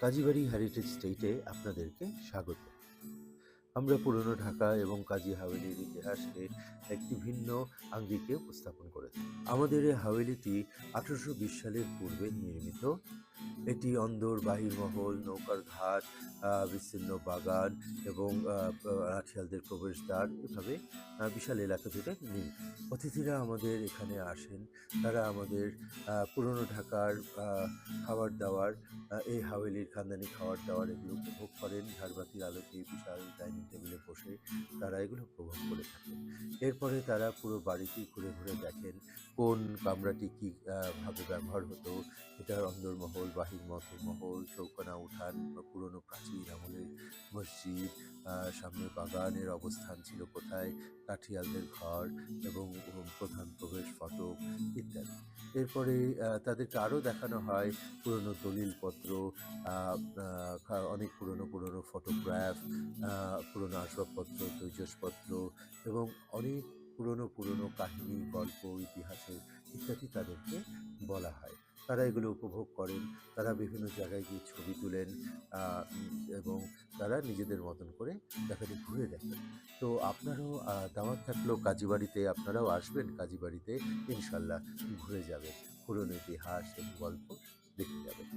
Kazibari heritage স্টেটে আপনাদেরকে স্বাগত। আমরা পুরনো ঢাকা এবং কাজী হাওয়েলির ইতিহাসকে একটি ভিন্ন আঙ্গিকে উপস্থাপন করেছি। আমাদের এই হাওয়েলিটি আঠারোশো বিশ সালের পূর্বে নির্মিত। এটি অন্দর বাহিরমহল নৌকার ঘাট বিস্তীর্ণ বাগান এবং রাঠিয়ালদের প্রবেশদ্বার এভাবে বিশাল এলাকা জুড়ে নির্মিত। অতিথিরা আমাদের এখানে আসেন। তারা আমাদের পুরনো ঢাকার খাবার দাবার এই হাওয়েলির খানদানি খাবার দাবার এগুলো উপভোগ করেন। ঝাড়বাতির আলোকে বিশাল ডাইনিং টেবিলে বসে তারা এগুলো উপভোগ করে থাকেন। এরপরে তারা পুরো বাড়িটি ঘুরে ঘুরে দেখেন কোন কামরাটি কী ভাবে ব্যবহার হতো। এটার অন্দরমহল, বাহির মহল, চৌকানা উঠান, বা পুরনো প্রাচীন আমলের মসজিদ সামনে বাগানের অবস্থান ছিল কোথায়, কাঠিয়ালদের ঘর এবং প্রধান প্রবেশ ফটক ইত্যাদি। এরপরে তাদেরকে আরও দেখানো হয় পুরনো দলিলপত্র অনেক পুরনো পুরনো ফটোগ্রাফ পুরনো আসবাবপত্র তৈজসপত্র এবং অনেক পুরনো পুরনো কাহিনী, গল্প ইতিহাসের ইত্যাদি তাদেরকে বলা হয়। তারা এগুলো উপভোগ করেন। তারা বিভিন্ন জায়গায় গিয়ে ছবি তুলেন এবং তারা নিজেদের মতন করে জায়গাটি ঘুরে দেখেন। তো আপনারাও দাওয়াত থাকলেও কাজীবাড়িতে আপনারাও আসবেন, কাজীবাড়িতে ইনশাল্লাহ ঘুরে যাবেন। পুরনো ইতিহাস এবং গল্প দেখে যাবেন।